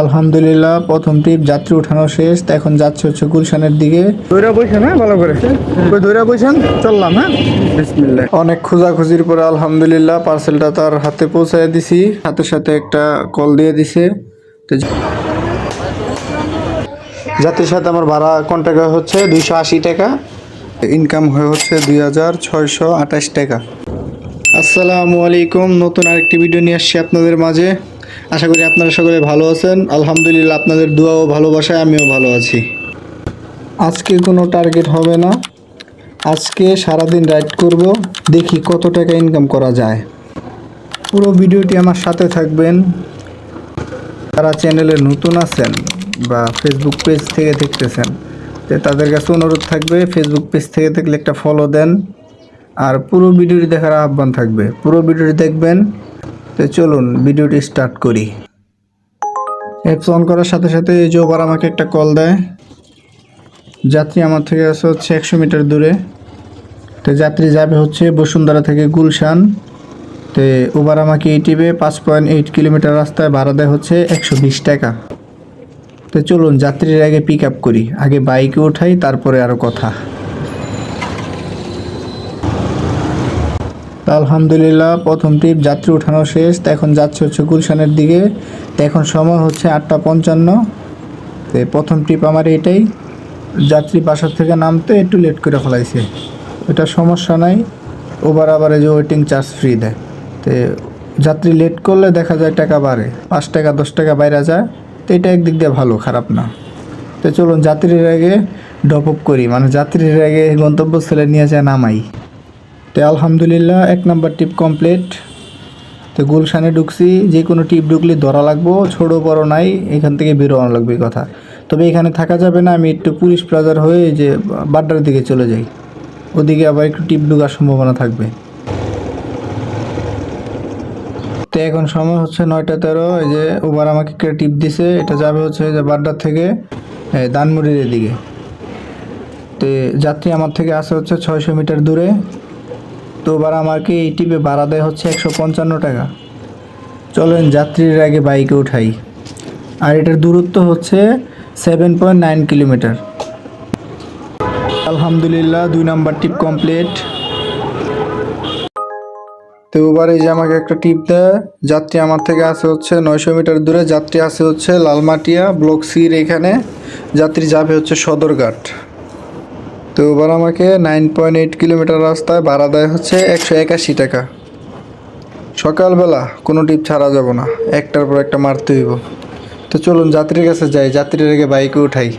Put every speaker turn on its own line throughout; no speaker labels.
আলহামদুলিল্লাহ প্রথম ট্রিপ যাত্রী উঠানো শেষ তা এখন যাচ্ছে হচ্ছে গুলশানের দিকে।
ধৈরা বইছেন হ্যাঁ ভালো করে? ওই ধৈরা বইছেন চললাম হ্যাঁ? বিসমিল্লাহ।
অনেক খোঁজাখুঁজির পরে আলহামদুলিল্লাহ পার্সেলটা তার হাতে পৌঁছায় দিছি হাতের সাথে একটা কল দিয়ে দিছে। যাত্রীর সাথে আমার ভাড়া কন্ট্যাক্ট হচ্ছে? দুইশো আশি টাকা। ইনকাম হয়ে হচ্ছে দুই হাজার ছয়শো আঠাশ টাকা। আসসালামু আলাইকুম নতুন আরেকটি ভিডিও নিয়ে আসছি আপনাদের মাঝে। আশা করি আপনারা সকলে ভালো আছেন। আলহামদুলিল্লাহ আপনাদের দোয়া ও ভালোবাসায় আমিও ভালো আছি। আজকে কোনো টার্গেট হবে না। আজকে সারাদিন রাইড করব, দেখি কত টাকা ইনকাম করা যায়। পুরো ভিডিওটি আমার সাথে থাকবেন। যারা চ্যানেলে নতুন আছেন বা ফেসবুক পেজ থেকে দেখতেছেন, তো তাদের কাছে অনুরোধ থাকবে ফেসবুক পেজ থেকে দেখলে একটা ফলো দেন। আর পুরো ভিডিওটি দেখার আহ্বান থাকবে। পুরো ভিডিওটি দেখবেন তো চলুন ভিডিওটি স্টার্ট করি। অ্যাপস অন করার সাথে সাথে এই যে ওবার আমাকে একটা কল দেয়। যাত্রী আমার থেকে আছে হচ্ছে একশো মিটার দূরে। তো যাত্রী যাবে হচ্ছে বসুন্ধরা থেকে গুলশান। তো ওবার আমাকে এই টিপে পাঁচ পয়েন্ট এইট কিলোমিটার রাস্তায় ভাড়া দেয় হচ্ছে একশো বিশ টাকা। তো চলুন যাত্রীর আগে পিক আপ করি, আগে বাইকে ওঠাই তারপরে আরও কথা। আলহামদুলিল্লাহ, প্রথম ট্রিপ যাত্রী উঠানো শেষ, তা এখন যাচ্ছে হচ্ছে গুলশানের দিকে। তো এখন সময় হচ্ছে আটটা পঞ্চান্ন। তো প্রথম ট্রিপ আমার এটাই। যাত্রী বাসার থেকে নামতে একটু লেট করে ফেলাইছে। এটা সমস্যা নাই। ওবার আবার যে ওয়েটিং চার্জ ফ্রি দেয়। তো যাত্রী লেট করলে দেখা যায় টাকা বাড়ে। পাঁচ টাকা, দশ টাকা বাইরে যায়। তো এটা একদিক দিয়ে ভালো, খারাপ না। তো চলুন যাত্রীর আগে আপ করি। মানে যাত্রীর আগে গন্তব্যস্থলে নিয়ে যায় নামাই। তো আলহামদুলিল্লাহ, এক নাম্বার টিপ কমপ্লিট তো গুলশানে ঢুকছি, যে কোনো টিপ ঢুকলে ধরা লাগবো ছোটো বড় নাই, এখান থেকে বেরোনো লাগবে কথা। তবে এখানে থাকা যাবে না, আমি একটু পুলিশ প্লাজার হয়ে যে বাড্ডার দিকে চলে যাই। ওদিকে আবার একটু টিপ ঢুকার সম্ভাবনা থাকবে। তো এখন সময় হচ্ছে নয়টা তেরো, এই যে ওবার আমাকে একটা টিপ দিছে, এটা যাবে হচ্ছে যে বাড্ডার থেকে দানমুড়ির এদিকে। তো যাত্রী আমার থেকে আসে হচ্ছে ছয়শো মিটার দূরে। তো এবার আমাকে এই টিপে ভাড়া দেয় হচ্ছে একশো পঞ্চান্ন টাকা? চলেন যাত্রীর আগে বাইকে উঠাই। আর এটার দূরত্ব হচ্ছে সেভেন পয়েন্ট নাইন কিলোমিটার আলহামদুলিল্লাহ, দুই নাম্বার টিপ কমপ্লিট তো এবার এই যে আমাকে একটা টিপ দেয়, যাত্রী আমার থেকে আসে হচ্ছে নয়শো মিটার দূরে, যাত্রী আসে হচ্ছে লালমাটিয়া, ব্লক সির এখানে। যাত্রী যাবে হচ্ছে সদরঘাট। তো এবার আমাকে নাইন পয়েন্ট এইট কিলোমিটার রাস্তায় ভাড়া দেয় হচ্ছে একশো একাশি টাকা। সকালবেলা কোনো টিপ ছাড়া যাব না, একটার পর একটা মারতে হইব। তো চলুন, যাত্রীর কাছে যাই, যাত্রীর আগে বাইকে উঠাই।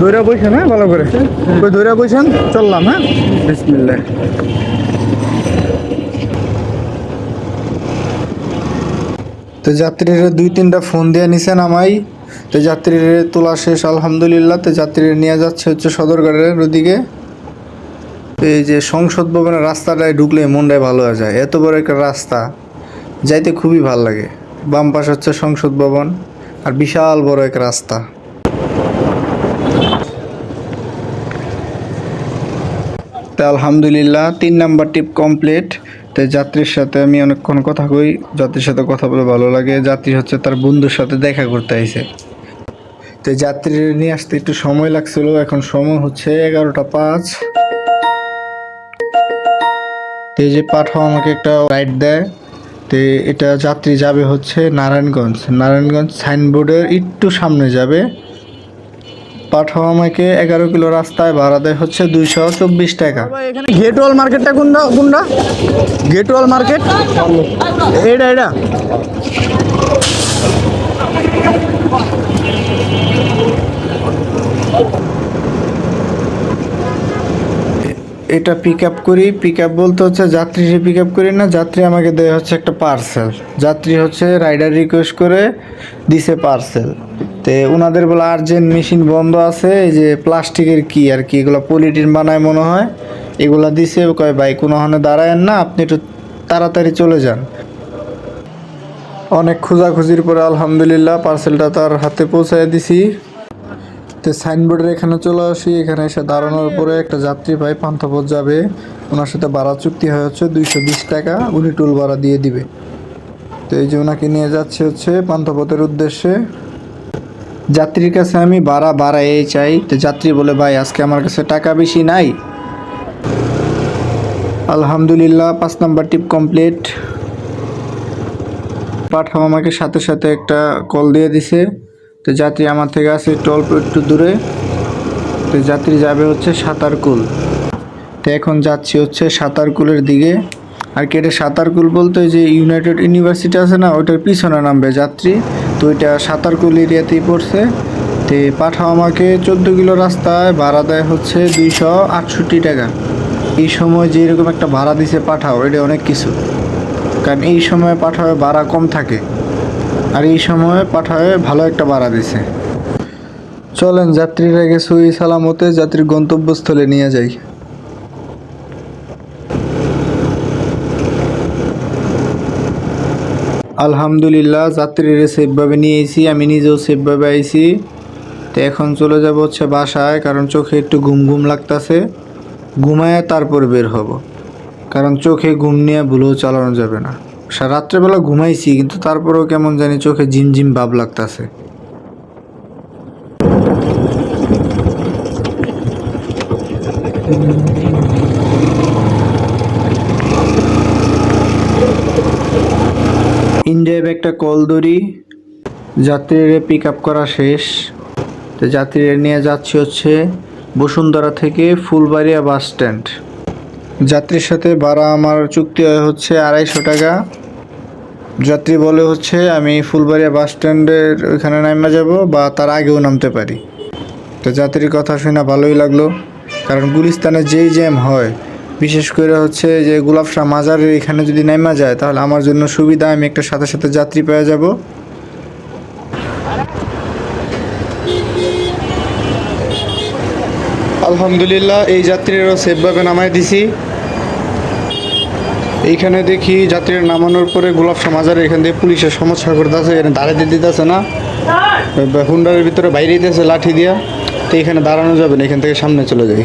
ধৈরা বইছেন হ্যাঁ ভালো করে। ওই ধৈরা বইছেন চললাম হ্যাঁ। বিসমিল্লাহ।
তো যাত্রীরা দুই তিনটা ফোন দিয়ে নিছেন আমাই তো যাত্রীর তোলা শেষ, আলহামদুলিল্লাহ। তো যাত্রীর নিয়ে যাচ্ছে হচ্ছে সদরঘাটের ওদিকে তো এই যে সংসদ ভবনের রাস্তাটায় ঢুকলে মনটাই ভালো হয়ে যায়। এত বড় একটা রাস্তা, যাইতে খুবই ভালো লাগে। বাম পাশ হচ্ছে সংসদ ভবন, আর বিশাল বড় এক রাস্তা। তো আলহামদুলিল্লাহ, তিন নাম্বার টিপ কমপ্লিট। তো যাত্রীর সাথে আমি অনেকক্ষণ কথা কই, যাত্রীর সাথে কথা বলে ভালো লাগে। যাত্রী হচ্ছে তার বন্ধুর সাথে দেখা করতে আইছে। তো যাত্রীর নিয়ে আসতে একটু সময় লাগছিল এখন সময় হচ্ছে এগারোটা পাঁচ। তো এই যে পাঠাও আমাকে একটা রাইড দেয়। তো এটা যাত্রী যাবে হচ্ছে নারায়ণগঞ্জ। নারায়ণগঞ্জ সাইনবোর্ডের একটু সামনে যাবে। পাঠাও আমাকে এগারো কিলো রাস্তায় ভাড়া দেয় হচ্ছে দুইশো চব্বিশ টাকা।
এখানে গেটওয়াল মার্কেটটা কোনটা? কোনটা? গেটওয়াল মার্কেট? এইটা এটা
এটা পিক আপ করি। পিক আপ বলতে হচ্ছে যাত্রী পিক আপ করি না। যাত্রী আমাকে দেয় হচ্ছে একটা পার্সেল যাত্রী হচ্ছে রাইডার রিকোয়েস্ট করে দিছে পার্সেল তে ওনাদের বলে আর্জেন্ট মেশিন বন্ধ আছে। এই যে প্লাস্টিকের কি আর কি, এগুলো পলিটিন বানায় মনে হয়। এগুলা দিছে। কয়, ভাই, কোনো হানে দাঁড়ায়েন না। আপনি একটু তাড়াতাড়ি চলে যান। অনেক খোঁজাখুঁজির পরে আলহামদুলিল্লাহ পার্সেলটা তার হাতে পৌঁছায় দিছি। তো সাইনবোর্ডের এখানে চলে আসি, এখানে এসে দাঁড়ানোর পরে একটা যাত্রী ভাই পান্থপথ যাবে। ওনার সাথে ভাড়া চুক্তি হয়ে হচ্ছে দুইশো বিশ টাকা, উনি টুল ভাড়া দিয়ে দিবে। তো এই যে ওনাকে নিয়ে যাচ্ছে হচ্ছে পান্থপথের উদ্দেশ্যে। যাত্রীর কাছে আমি বাড়া ভাড়া বাড়াই চাই। তো যাত্রী বলে, ভাই, আজকে আমার কাছে টাকা বেশি নাই। আলহামদুলিল্লাহ, পাঁচ নাম্বার টিপ কমপ্লিট পাঠাম আমাকে সাথে সাথে একটা কল দিয়ে দিছে। তো যাত্রী আমার থেকে আছে একটু অল্প একটু দূরে। তো যাত্রী যাবে হচ্ছে সাঁতারকুল। তো এখন যাচ্ছি হচ্ছে সাঁতারকুলের দিকে। আর কি কেটে সাঁতারকুল বলতে যে ইউনাইটেড ইউনিভার্সিটি আছে না, ওইটার পিছনে নামবে যাত্রী। তো ওইটা সাঁতারকুল এরিয়াতেই পড়ছে। তো পাঠাও আমাকে চোদ্দ কিলো রাস্তায়, ভাড়া দেয় হচ্ছে দুইশো আটষট্টি টাকা। এই সময় যে এরকম একটা ভাড়া দিছে পাঠাও, এটা অনেক কিছু। কারণ এই সময় পাঠাবে ভাড়া কম থাকে। আর এই সময় পাঠাবে ভালো একটা ভাড়া দিছে। চলেন, যাত্রীরা গেছে ওই সালামতে যাত্রীর গন্তব্যস্থলে নিয়ে যাই। আলহামদুলিল্লাহ, যাত্রীরা সেফভাবে নিয়ে এসি আমি নিজেও সেফভাবে আইছি। তো এখন চলে যাব হচ্ছে বাসায়, কারণ চোখে একটু ঘুম ঘুম লাগতাছে। ঘুমায় তারপর বের হব। কারণ চোখে ঘুম নিয়ে ভুলেও চালানো যাবে না। রাত্রেবেলা ঘুমাইছি, কিন্তু তারপরেও কেমন জানি চোখে ঝিমঝিম ভাব লাগতাছে। ইন্ডিয়ায় একটা কল দড়ি যাত্রীরা পিক আপ করা শেষ। তো যাত্রীরা নিয়ে যাচ্ছি হচ্ছে বসুন্ধরা থেকে ফুলবাড়িয়া বাস স্ট্যান্ড যাত্রীর সাথে ভাড়া আমার চুক্তি হচ্ছে আড়াইশো টাকা। যাত্রী বলে হচ্ছে আমি ফুলবাড়িয়া বাস স্ট্যান্ডের ওইখানে নামা যাব বা তার আগেও নামতে পারি। তো যাত্রীর কথা শুনে ভালোই লাগল, কারণ গুলিস্তানে যেই জ্যাম হয়, বিশেষ করে হচ্ছে যে গোলাপশাহ মাজারের এখানে যদি নামা যায়, তাহলে আমার জন্য সুবিধা, আমি একটা সাথে সাথে যাত্রী পেয়ে যাব। আলহামদুলিল্লাহ, এই যাত্রীরাও সেফভাবে নামাই দিছি। এইখানে দেখি যাত্রীরা নামানোর পরে গোলাপ সমাজার এখান থেকে পুলিশের সমস্যা করতেছে, এখানে দাঁড়াতে দিতেছে না। হুন্ডারের ভিতরে বাইরে দিতেছে লাঠি দিয়া। তো এখানে দাঁড়ানো যাবে না, এখান থেকে সামনে চলে যাই।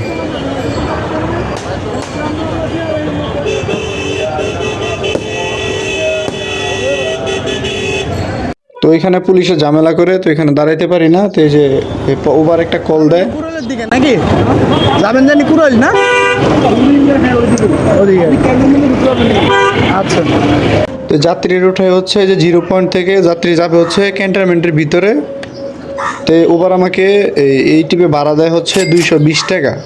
তো এখানে পুলিশে ঝামেলা করে, তো এখানে দাঁড়াইতে পারি না। তো এই যে ওবার একটা কল দেয়।
নাকি? যাবেন জানি কুরল না। আচ্ছা।
তো যাত্রীর ওঠায় হচ্ছে যে জিরো পয়েন্ট থেকে যাত্রী যাবে হচ্ছে ক্যান্টনমেন্টের ভিতরে। তো ওবার আমাকে এই- টিপে ভাড়া দেয় হচ্ছে দুইশো বিশ টাকা।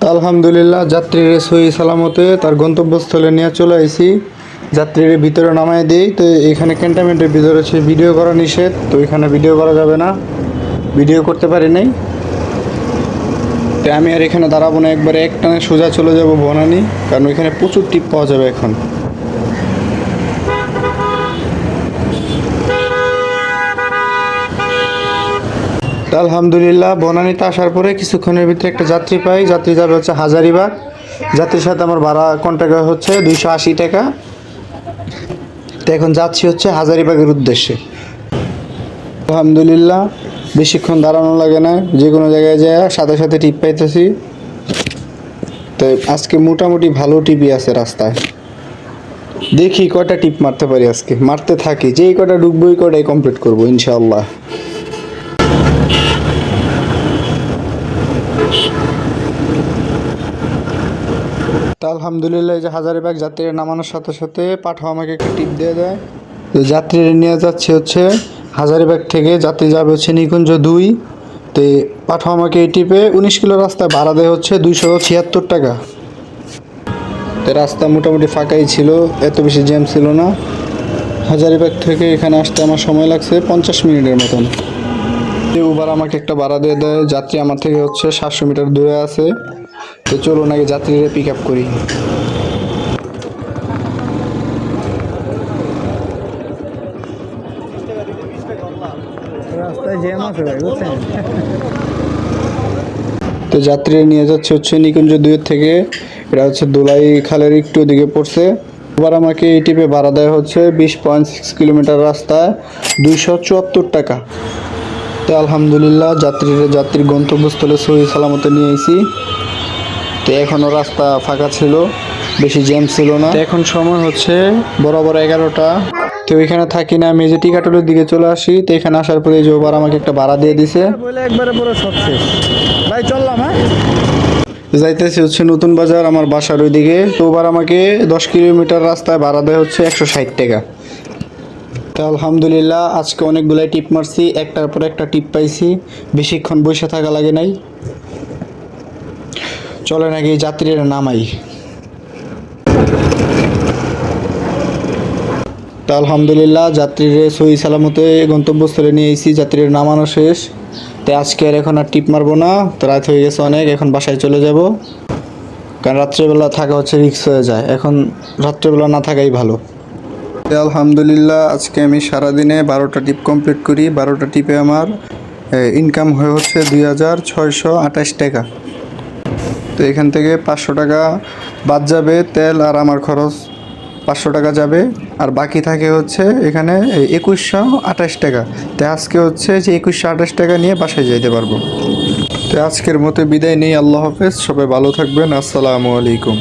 আলহামদুলিল্লাহ যাত্রীর সহি সালামতে তার গন্তব্যস্থলে নিয়ে চলে আইছি। যাত্রীর ভিতরে নামায় দিই, তো এখানে ক্যান্টনমেন্টের ভিতরে হচ্ছে ভিডিও করা নিষেধ, তো এখানে ভিডিও করা যাবে না। ভিডিও করতে পারি নাই। তো আমি আর এখানে দাঁড়াবো না, একবারে একটানে সোজা চলে যাব বনানি, কারণ ওইখানে প্রচুর টিপ পাওয়া যাবে এখন। আলহামদুলিল্লাহ, বনানীতে আসার পরে কিছুক্ষণের ভিতরে একটা যাত্রী পাই, যাত্রী যাবে হচ্ছে হাজারিবাগ। যাত্রীর সাথে আমার ভাড়া কন্ট্যাক্ট হচ্ছে দুইশো আশি টাকা। তো এখন যাচ্ছি হচ্ছে হাজারিবাগের উদ্দেশ্যে। আলহামদুলিল্লাহ বেশিক্ষণ দাঁড়ানো লাগে না, যে কোনো জায়গায় যায়, সাথে সাথে টিপ পাইতেছি। তো আজকে মোটামুটি ভালো টিপই আছে রাস্তায়। দেখি কয়টা টিপ মারতে পারি আজকে। মারতে থাকি, যেই কটা ঢুকবো, ওই কটাই কমপ্লিট করব, ইনশাআল্লাহ। তা আলহামদুলিল্লাহ যে হাজারিবাগ যাত্রীরা নামানোর সাথে সাথে পাঠাও আমাকে একটা টিপ দিয়ে দেয়। তো যাত্রীরা নিয়ে যাচ্ছে হচ্ছে হাজারিবাগ থেকে যাত্রী যাবে হচ্ছে নিকুঞ্জ দুই। তো পাঠাও আমাকে এই টিপে উনিশ কিলো রাস্তা ভাড়া দেয় হচ্ছে দুইশো ছিয়াত্তর টাকা। তো রাস্তা মোটামুটি ফাঁকাই ছিল, এত বেশি জ্যাম ছিল না। হাজারিবাগ থেকে এখানে আসতে আমার সময় লাগছে পঞ্চাশ মিনিটের মতন। উবার আমাকে একটা ভাড়া দিয়ে দেয়, যাত্রী আমার থেকে হচ্ছে সাতশো মিটার দূরে আছে। তো চলুন আগে যাত্রীরা পিক আপ করি
রাস্তায় জ্যাম আছে ভাই বুঝছেন?
তো যাত্রীরা নিয়ে যাচ্ছে হচ্ছে নিকুঞ্জ দুয়ের থেকে। এটা হচ্ছে দোলাই খালের একটু দিকে পড়ছে। এবার আমাকে এই টিপে ভাড়া দেয় হচ্ছে বিশ পয়েন্ট সিক্স কিলোমিটার রাস্তায় দুইশো চুয়াত্তর টাকা। তো আলহামদুলিল্লাহ যাত্রীরা যাত্রীর গন্তব্যস্থলে সহি সালামতে নিয়ে এসেছি তো এখনও রাস্তা ফাঁকা ছিল বেশি জ্যাম ছিল না। এখন সময় হচ্ছে বরাবর এগারোটা। তো এখানে থাকি না যে টিকাটলের দিকে চলে আসি। তো এখানে আসার পরে যে ওবার আমাকে একটা ভাড়া দিয়ে দিছে।
বলে একবারে পুরো সব শেষ। ভাই চললাম হ্যাঁ?
যাইতেছি হচ্ছে নতুন বাজার আমার বাসার ওইদিকে। তো ওবার আমাকে দশ কিলোমিটার রাস্তায় ভাড়া দেয় হচ্ছে একশো ষাট টাকা। তো আলহামদুলিল্লাহ আজকে অনেকগুলাই টিপ মারছি। একটার পর একটা টিপ পাইছি। বেশিক্ষণ বসে থাকা লাগে নাই। চলে নাকি যাত্রীরা নামাই। তো আলহামদুলিল্লাহ, যাত্রীরা সহি সালামতে গন্তব্যস্থলে নিয়ে এসেছি যাত্রীর নামানো শেষ। তো আজকে আর এখন আর টিপ মারবো না, তো রাত হয়ে গেছে অনেক, এখন বাসায় চলে যাব। কারণ রাত্রেবেলা থাকা হচ্ছে রিক্স হয়ে যায়, এখন রাত্রেবেলা না থাকাই ভালো। আলহামদুলিল্লাহ, আজকে আমি সারাদিনে বারোটা টিপ কমপ্লিট করি, বারোটা টিপে আমার ইনকাম হয়ে হচ্ছে দুই হাজার ছয়শো আঠাশ টাকা। তো এখান থেকে পাঁচশো টাকা বাদ যাবে তেল আর আমার খরচ। পাঁচশো টাকা যাবে। আর বাকি থাকে হচ্ছে এখানে একুশশো আঠাশ টাকা। তো আজকে হচ্ছে যে একুশশো আঠাশ টাকা নিয়ে বাসায় যেতে পারব। তো আজকের মতো বিদায় নেই, আল্লাহ হাফেজ, সবাই ভালো থাকবেন, আসসালামু আলাইকুম।